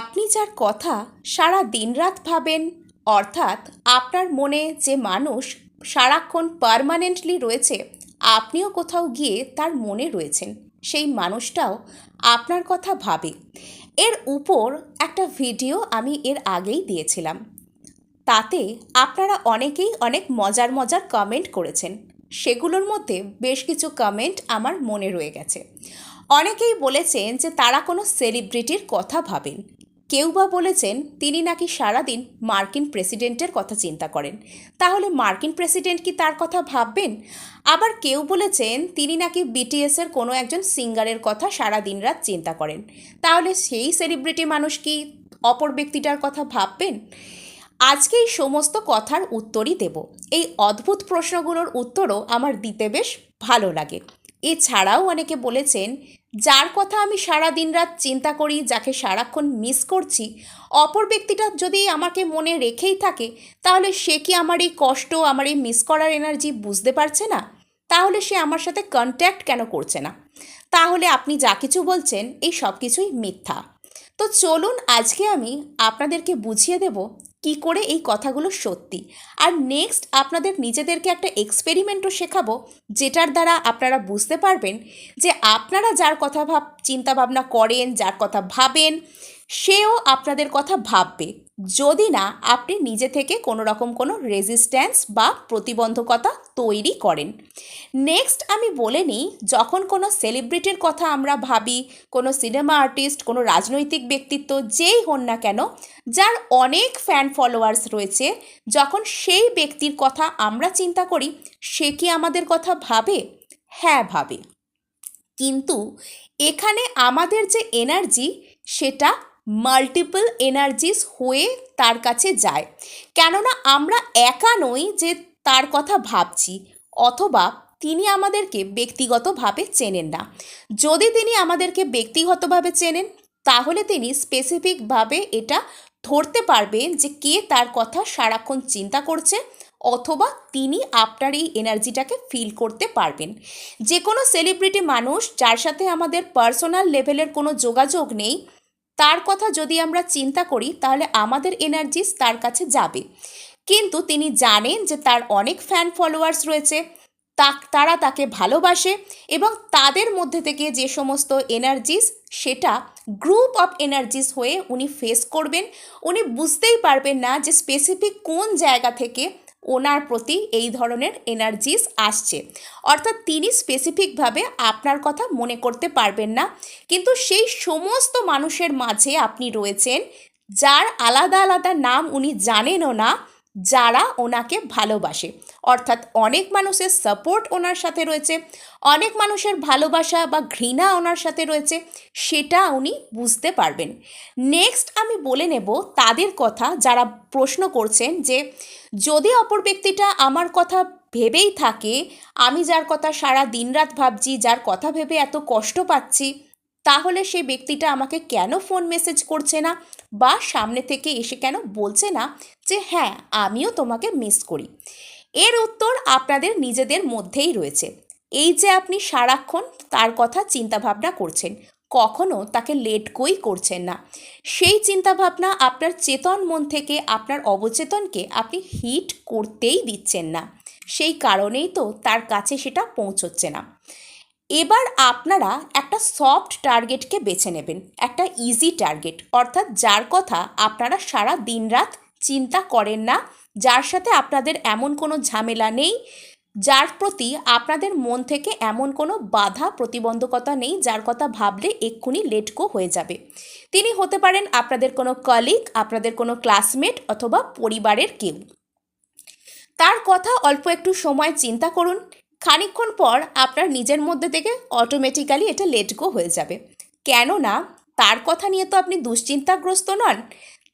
আপনি যার কথা সারা দিনরাত ভাবেন, অর্থাৎ আপনার মনে যে মানুষ সারাক্ষণ পার্মানেন্টলি রয়েছে, আপনিও কোথাও গিয়ে তার মনে রয়েছেন। সেই মানুষটাও আপনার কথা ভাবে। এর উপর একটা ভিডিও আমি এর আগেই দিয়েছিলাম। তাতে আপনারা অনেকেই অনেক মজার মজার কমেন্ট করেছেন। সেগুলোর মধ্যে বেশ কিছু কমেন্ট আমার মনে রয়ে গেছে। অনেকেই বলেছেন যে তারা কোনো সেলিব্রিটির কথা ভাবেন। কেউ বা বলেছেন তিনি নাকি সারাদিন মার্কিন প্রেসিডেন্টের কথা চিন্তা করেন। তাহলে মার্কিন প্রেসিডেন্ট কি তার কথা ভাববেন? আবার কেউ বলেছেন তিনি নাকি বিটিএসের কোনো একজন সিঙ্গারের কথা সারা দিন রাত চিন্তা করেন। তাহলে সেই সেলিব্রিটি মানুষ কি অপর ব্যক্তিটার কথা ভাববেন? আজকে এই সমস্ত কথার উত্তরই দেব। এই অদ্ভুত প্রশ্নগুলোর উত্তরও আমার দিতে বেশ ভালো লাগে। এছাড়াও অনেকে বলেছেন, যার কথা আমি সারা দিন রাত চিন্তা করি, যাকে সারাক্ষণ মিস করছি, অপর ব্যক্তিটা যদি আমাকে মনে রেখেই থাকে, তাহলে সে কি আমার এই কষ্ট, আমার এই মিস করার এনার্জি বুঝতে পারছে না? তাহলে সে আমার সাথে কন্ট্যাক্ট কেন করছে না? তাহলে আপনি যা কিছু বলছেন, এই সব কিছুই মিথ্যা। তো চলুন আজকে আমি আপনাদেরকে বুঝিয়ে দেব কি করে এই কথাগুলো সত্যি? আর নেক্সট আপনাদের নিজেদেরকে একটা এক্সপেরিমেন্টও শেখাবো, যেটার দ্বারা আপনারা বুঝতে পারবেন যে আপনারা যার কথা ভাব, চিন্তাভাবনা করেন, যার কথা ভাবেন, সেও আপনাদের কথা ভাববে। যদি না, আপনি নিজে থেকে কোনো রকম কোনো রেজিস্ট্যান্স বা প্রতিবন্ধকতা তৈরি করেন। নেক্সট আমি বলে নিই, যখন কোনো সেলিব্রিটির কথা আমরা ভাবি, কোনো সিনেমা আর্টিস্ট কোনো রাজনৈতিক ব্যক্তিত্ব যেই হন না কেন, যার অনেক ফ্যান ফলোয়ার্স রয়েছে, যখন সেই ব্যক্তির কথা আমরা চিন্তা করি, সে কি আমাদের কথা ভাবে? হ্যাঁ ভাবে। কিন্তু এখানে আমাদের যে এনার্জি সেটা মাল্টিপল এনার্জিস হয়ে তার কাছে যায়। কেননা আমরা একা নই যে তার কথা ভাবছি, অথবা তিনি আমাদেরকে ব্যক্তিগতভাবে চেনেন না। যদি তিনি আমাদেরকে ব্যক্তিগতভাবে চেনেন, তাহলে তিনি স্পেসিফিকভাবে এটা ধরতে পারবেন যে কে তার কথা সারাক্ষণ চিন্তা করছে, অথবা তিনি আপনার এই এনার্জিটাকে ফিল করতে পারবেন। যে কোনো সেলিব্রিটি মানুষ যার সাথে আমাদের পার্সোনাল লেভেলের কোনো যোগাযোগ নেই তার কথা যদি আমরা চিন্তা করি, তাহলে আমাদের এনার্জিস তার কাছে যাবে। কিন্তু তিনি জানেন যে তার অনেক ফ্যান ফলোয়ার্স রয়েছে তা তারা তাকে ভালোবাসে এবং তাদের মধ্যে থেকে যে সমস্ত এনার্জিস সেটা গ্রুপ অফ এনার্জিস হয়ে উনি ফেস করবেন। উনি বুঝতেই পারবেন না যে স্পেসিফিক কোন জায়গা থেকে ওনার প্রতি এই ধরনের এনার্জিস আসছে। অর্থাৎ তিনি স্পেসিফিকভাবে আপনার কথা মনে করতে পারবেন না। কিন্তু সেই সমস্ত মানুষের মাঝে আপনি রয়েছেন, যার আলাদা আলাদা নাম উনি জানেনও না যারা ওনাকে ভালোবাসে। অর্থাৎ অনেক মানুষের সাপোর্ট ওনার সাথে রয়েছে, অনেক মানুষের ভালোবাসা বা ঘৃণা ওনার সাথে রয়েছে, সেটা উনি বুঝতে পারবেন। নেক্সট আমি বলে নেব তাদের কথা যারা প্রশ্ন করছেন যে, যদি অপর ব্যক্তিটা আমার কথা ভেবেই থাকে, আমি যার কথা সারা দিনরাত ভাবছি, যার কথা ভেবে এত কষ্ট পাচ্ছি তাহলে সেই ব্যক্তিটা আমাকে কেন ফোন মেসেজ করছে না? বা সামনে থেকে এসে কেন বলছে না যে হ্যাঁ আমিও তোমাকে মিস করি? এর উত্তর আপনাদের নিজেদের মধ্যেই রয়েছে। এই যে আপনি সারাক্ষণ তার কথা চিন্তাভাবনা করছেন, কখনো তাকে লেট কই করছেন না। সেই চিন্তাভাবনা আপনার চেতন মন থেকে, আপনার অবচেতনকে আপনি হিট করতেই দিচ্ছেন না। সেই কারণেই তো তার কাছে সেটা পৌঁছচ্ছে না। এবার আপনারা একটা সফট টার্গেটকে বেছে নেবেন, একটা ইজি টার্গেট অর্থাৎ যার কথা আপনারা সারা দিনরাত চিন্তা করেন না, যার সাথে আপনাদের এমন কোনো ঝামেলা নেই, যার প্রতি আপনাদের মন থেকে এমন কোনো বাধা, প্রতিবন্ধকতা নেই, যার কথা ভাবলে এক্ষুনি লেটকো হয়ে যাবে। তিনি হতে পারেন আপনাদের কোনো কলিগ আপনাদের কোনো ক্লাসমেট অথবা পরিবারের কেউ। তার কথা অল্প একটু সময় চিন্তা করুন খানিকক্ষণ পর আপনার নিজের মধ্যে থেকে অটোমেটিক্যালি এটা লেট গো হয়ে যাবে। কেননা তার কথা নিয়ে তো আপনি দুশ্চিন্তাগ্রস্ত নন,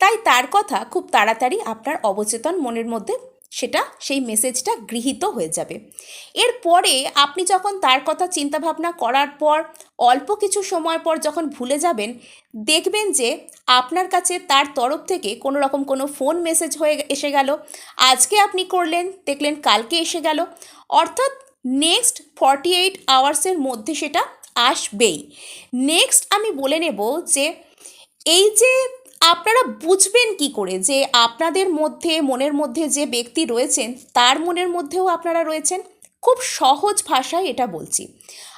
তাই তার কথা খুব তাড়াতাড়ি আপনার অবচেতন মনের মধ্যে সেটা, সেই মেসেজটা গৃহীত হয়ে যাবে। এরপরে আপনি যখন তার কথা চিন্তাভাবনা করার পর, অল্প কিছু সময় পর যখন ভুলে যাবেন, দেখবেন যে আপনার কাছে তার তরফ থেকে কোনো রকম কোনো ফোন মেসেজ হয়ে এসে গেল, আজকে আপনি করলেন, দেখলেন কালকে এসে গেল, অর্থাৎ নেক্সট ফর্টি এইট আওয়ার্সের মধ্যে সেটা আসবেই। নেক্সট আমি বলে নেব যে, এই যে আপনারা বুঝবেন কি করে যে, আপনাদের মধ্যে, মনের মধ্যে যে ব্যক্তি রয়েছেন, তার মনের মধ্যেও আপনারা রয়েছেন, খুব সহজ ভাষায় এটা বলছি।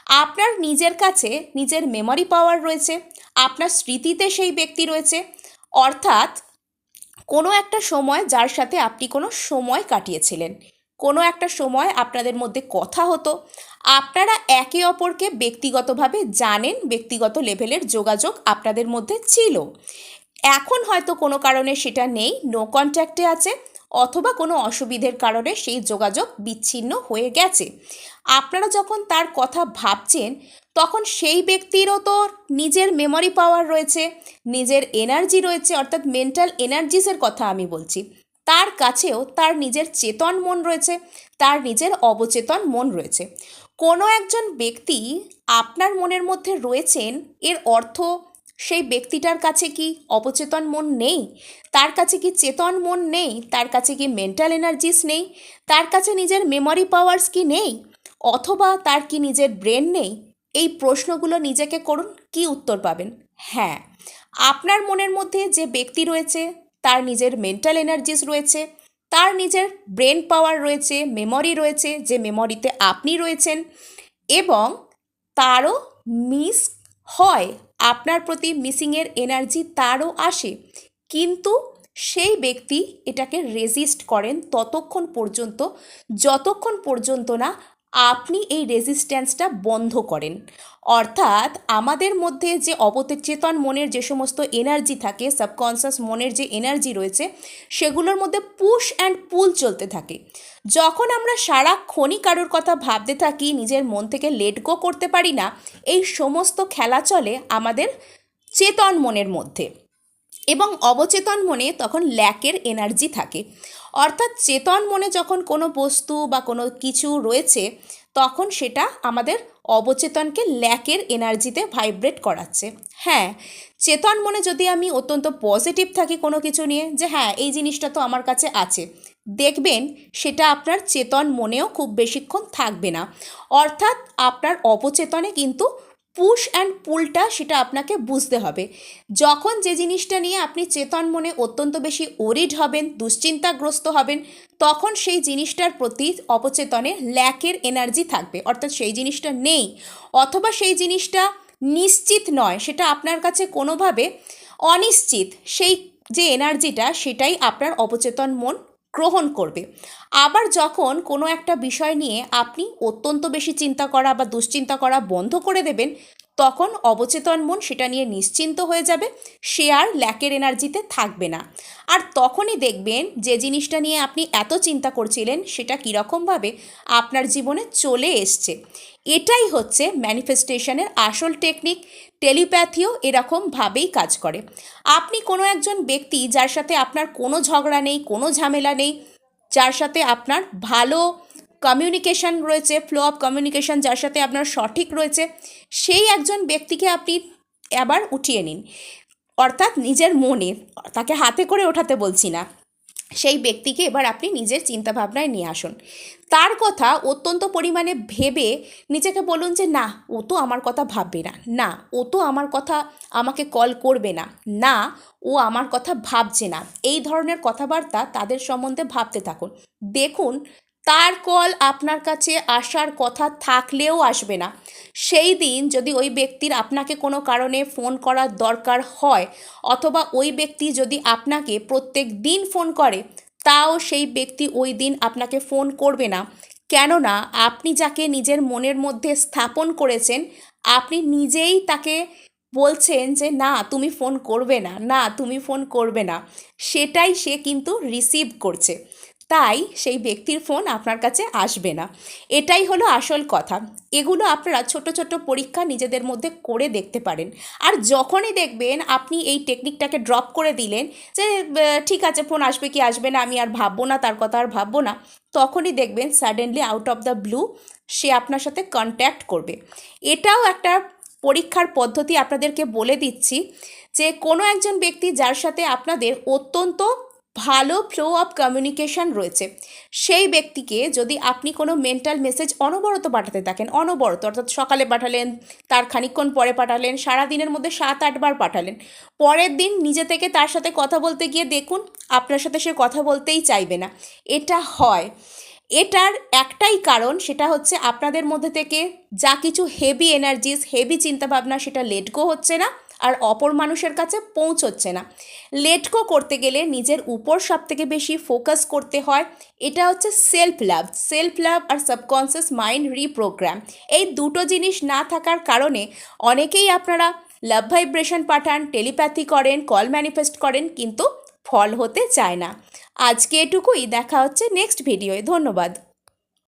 আপনার নিজের কাছে নিজের মেমরি পাওয়ার রয়েছে, আপনার স্মৃতিতে সেই ব্যক্তি রয়েছে, অর্থাৎ কোনো একটা সময় যার সাথে আপনি কোনো সময় কাটিয়েছিলেন। কোনো একটা সময় আপনাদের মধ্যে কথা হতো। আপনারা একে অপরকে ব্যক্তিগতভাবে জানেন, ব্যক্তিগত লেভেলের যোগাযোগ আপনাদের মধ্যে ছিল। এখন হয়তো কোনো কারণে সেটা নেই নো কন্ট্যাক্টে আছে, অথবা কোনো অসুবিধের কারণে সেই যোগাযোগ বিচ্ছিন্ন হয়ে গেছে। আপনারা যখন তার কথা ভাবছেন, তখন সেই ব্যক্তিরও তো নিজের মেমরি পাওয়ার রয়েছে, নিজের এনার্জি রয়েছে, অর্থাৎ মেন্টাল এনার্জিসের কথা আমি বলছি। তার কাছেও তার নিজের চেতন মন রয়েছে, তার নিজের অবচেতন মন রয়েছে। কোনো একজন ব্যক্তি আপনার মনের মধ্যে রয়েছেন, এর অর্থ সেই ব্যক্তিটার কাছে কি অবচেতন মন নেই? তার কাছে কি চেতন মন নেই? তার কাছে কি মেন্টাল এনার্জিস নেই? তার কাছে নিজের মেমরি পাওয়ার্স কি নেই? অথবা তার কি নিজের ব্রেন নেই? এই প্রশ্নগুলো নিজেকে করুন, কি উত্তর পাবেন? হ্যাঁ আপনার মনের মধ্যে যে ব্যক্তি রয়েছে তার নিজের মেন্টাল এনার্জিস রয়েছে, তার নিজের ব্রেন পাওয়ার রয়েছে মেমরি রয়েছে, যে মেমরিতে আপনি রয়েছেন এবং তারও মিস হয়, আপনার প্রতি মিসিংয়ের এনার্জি তারও আসে। কিন্তু সেই ব্যক্তি এটাকে রেজিস্ট করেন ততক্ষণ পর্যন্ত, যতক্ষণ পর্যন্ত না আপনি এই রেজিস্ট্যান্সটা বন্ধ করেন। অর্থাৎ আমাদের মধ্যে যে অবচেতন মনের যে সমস্ত এনার্জি থাকে সাবকনসিয়াস মনের যে এনার্জি রয়েছে, সেগুলোর মধ্যে পুশ অ্যান্ড পুল চলতে থাকে। যখন আমরা সারাক্ষণই কারোর কথা ভাবতে থাকি, নিজের মন থেকে লেট গো করতে পারি না, এই সমস্ত খেলা চলে আমাদের চেতন মনের মধ্যে। এবং অবচেতন মনে তখন ল্যাকের এনার্জি থাকে। অর্থাৎ চেতন মনে যখন কোনো বস্তু বা কোনো কিছু রয়েছে, তখন সেটা আমাদের অবচেতনকে ল্যাকের এনার্জিতে ভাইব্রেট করাচ্ছে। হ্যাঁ চেতন মনে যদি আমি অত্যন্ত পজিটিভ থাকি কোনো কিছু নিয়ে, যে হ্যাঁ এই জিনিসটা তো আমার কাছে আছে, দেখবেন সেটা আপনার চেতন মনেও খুব বেশিক্ষণ থাকবে না। অর্থাৎ আপনার অবচেতনে কিন্তু পুশ অ্যান্ড পুলটা সেটা আপনাকে বুঝতে হবে। যখন যে জিনিসটা নিয়ে আপনি চেতন মনে অত্যন্ত বেশি ওরিড হবেন, দুশ্চিন্তাগ্রস্ত হবেন, তখন সেই জিনিসটার প্রতি অপচেতনে ল্যাকের এনার্জি থাকবে। অর্থাৎ সেই জিনিসটা নেই। অথবা সেই জিনিসটা নিশ্চিত নয়, সেটা আপনার কাছে কোনোভাবে অনিশ্চিত, সেই যে এনার্জিটা সেটাই আপনার অপচেতন মন গ্রহণ করবে। আবার যখন কোনো একটা বিষয় নিয়ে আপনি অত্যন্ত বেশি চিন্তা করা বা দুশ্চিন্তা করা বন্ধ করে দেবেন, তখন অবচেতন মন সেটা নিয়ে নিশ্চিন্ত হয়ে যাবে, সে আর ল্যাকের এনার্জিতে থাকবে না। আর তখনই দেখবেন যে জিনিসটা নিয়ে আপনি এত চিন্তা করছিলেন, সেটা কীরকমভাবে আপনার জীবনে চলে এসছে। এটাই হচ্ছে ম্যানিফেস্টেশনের আসল টেকনিক টেলিপ্যাথিও এরকমভাবেই কাজ করে। আপনি কোনো একজন ব্যক্তি যার সাথে আপনার কোনো ঝগড়া নেই, কোনো ঝামেলা নেই, যার সাথে আপনার ভালো কমিউনিকেশন রয়েছে ফ্লো অফ কমিউনিকেশন যার সাথে আপনার সঠিক রয়েছে, সেই একজন ব্যক্তিকে আপনি আবার উঠিয়ে নিন। অর্থাৎ নিজের মনে, তাকে হাতে করে ওঠাতে বলছি না। সেই ব্যক্তিকে এবার আপনি নিজের চিন্তাভাবনায় নিয়ে আসুন। তার কথা অত্যন্ত পরিমাণে ভেবে নিজেকে বলুন যে, না, ও তো আমার কথা ভাববে না। না, ও তো আমার কথা আমাকে কল করবে না। না, ও আমার কথা ভাবছে না। এই ধরনের কথাবার্তা তাদের সম্বন্ধে ভাবতে থাকুন। দেখুন তার কল আপনার কাছে আসার কথা থাকলেও আসবে না। সেই দিন যদি ওই ব্যক্তির আপনাকে কোনো কারণে ফোন করার দরকার হয় অথবা ওই ব্যক্তি যদি আপনাকে প্রত্যেক দিন ফোন করে, তাও সেই ব্যক্তি ওই দিন আপনাকে ফোন করবে না। কেননা আপনি যাকে নিজের মনের মধ্যে স্থাপন করেছেন, আপনি নিজেই তাকে বলছেন যে, না, তুমি ফোন করবে না না, তুমি ফোন করবে না। সেটাই সে কিন্তু রিসিভ করছে। তাই সেই ব্যক্তির ফোন আপনার কাছে আসবে না। এটাই হলো আসল কথা। এগুলো আপনারা ছোট ছোট পরীক্ষা নিজেদের মধ্যে করে দেখতে পারেন। আর যখনই দেখবেন আপনি এই টেকনিকটাকে ড্রপ করে দিলেন যে ঠিক আছে, ফোন আসবে কি আসবে না, আমি আর ভাববো না, তার কথা আর ভাববো না। তখনই দেখবেন suddenly out of the blue সে আপনার সাথে কন্ট্যাক্ট করবে। এটাও একটা পরীক্ষার পদ্ধতি আপনাদেরকে বলে দিচ্ছি যে, কোনো একজন ব্যক্তি যার সাথে আপনাদের অত্যন্ত ভালো ফ্লো অফ কমিউনিকেশন রয়েছে। সেই ব্যক্তিকে যদি আপনি কোনো মেন্টাল মেসেজ অনবরত পাঠাতে থাকেন, অনবরত, অর্থাৎ সকালে পাঠালেন, তার খানিকক্ষণ পরে পাঠালেন সারা দিনের মধ্যে সাত আটবার পাঠালেন, পরের দিন নিজে থেকে তার সাথে কথা বলতে গিয়ে দেখুন, আপনার সাথে সে কথা বলতেই চাইবে না। এটা হয়। এটার একটাই কারণ, সেটা হচ্ছে আপনাদের মধ্যে থেকে যা কিছু হেভি এনার্জিস হেভি চিন্তাভাবনা, সেটা লেট গো হচ্ছে না। আর অপর মানুষের কাছে পৌঁছচ্ছে না। লেটকো করতে গেলে নিজের উপর সব থেকে বেশি ফোকাস করতে হয়। এটা হচ্ছে সেলফ লাভ সেলফ লাভ আর সাবকনসিয়াস মাইন্ড রিপ্রোগ্রাম এই দুটো জিনিস না থাকার কারণে অনেকেই আপনারা লাভ ভাইব্রেশন পাঠান টেলিপ্যাথি করেন কল ম্যানিফেস্ট করেন, কিন্তু ফল হতে চায় না। আজকে এটুকুই, দেখা হচ্ছে নেক্সট ভিডিওয় ধন্যবাদ।